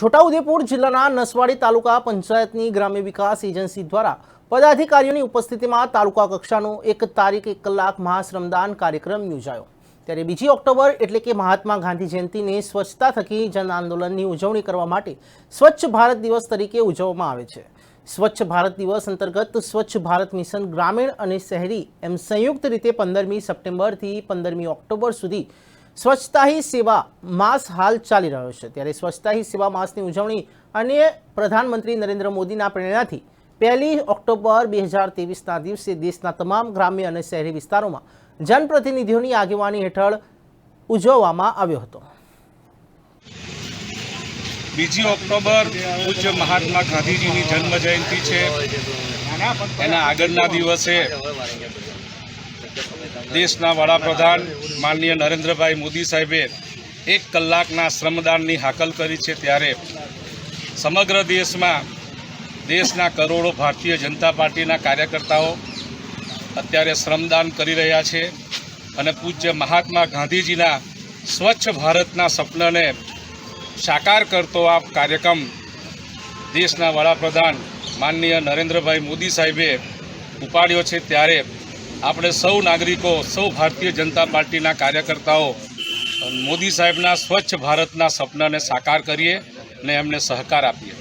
છોટાઉદેપુર જિલ્લાના નસવાડી તાલુકા પંચાયતની ગ્રામ્ય વિકાસ એજન્સી દ્વારા પદાધિકારીઓની ઉપસ્થિતિમાં તાલુકા કક્ષાનો એક તારીખ એક કલાક મહાશ્રમદાન કાર્યક્રમ યોજાયો. ત્યારે બીજી ઓક્ટોબર એટલે કે મહાત્મા ગાંધી જયંતિને સ્વચ્છતા થકી જન આંદોલનની ઉજવણી કરવા માટે સ્વચ્છ ભારત દિવસ તરીકે ઉજવવામાં આવે છે. સ્વચ્છ ભારત દિવસ અંતર્ગત સ્વચ્છ ભારત મિશન ગ્રામીણ અને શહેરી એમ સંયુક્ત રીતે પંદરમી સપ્ટેમ્બરથી પંદરમી ઓક્ટોબર સુધી સ્વચ્છતા હી સેવા માસ હાલ ચાલી રહ્યો છે. ત્યારે સ્વચ્છતા હી સેવા માસની ઉજવણી અને પ્રધાનમંત્રી નરેન્દ્ર મોદીના પ્રેરણાથી પહેલી ઓક્ટોબર બે હજાર ત્રેવીસના દિવસે દેશના તમામ ગ્રામ્ય અને શહેરી વિસ્તારોમાં જનપ્રતિનિધિઓની આગેવાની હેઠળ ઉજવવામાં આવ્યો હતો. બીજી ઓક્ટોબર પૂજ્ય મહાત્મા ગાંધીજીની જન્મ જયંતિ છે. એના આગળના દિવસે દેશના વડાપ્રધાન માનનીય નરેન્દ્રભાઈ મોદી સાહેબે એક કલાકના શ્રમદાનની હાકલ કરી છે ત્યારે સમગ્ર દેશમાં દેશના કરોડો ભારતીય જનતા પાર્ટીના કાર્યકર્તાઓ અત્યારે શ્રમદાન કરી રહ્યા છે અને પૂજ્ય મહાત્મા ગાંધીજીના સ્વચ્છ ભારતના સપનાને સાકાર કરતો આ કાર્યક્રમ દેશના વડાપ્રધાન માનનીય નરેન્દ્રભાઈ મોદી સાહેબે ઉપાડ્યો છે ત્યારે આપણે સૌ નાગરિકો, સૌ ભારતીય જનતા પાર્ટીના કાર્યકર્તાઓ મોદી સાહેબના સ્વચ્છ ભારતના સપનાને સાકાર કરીએ અને એમને સહકાર આપીએ.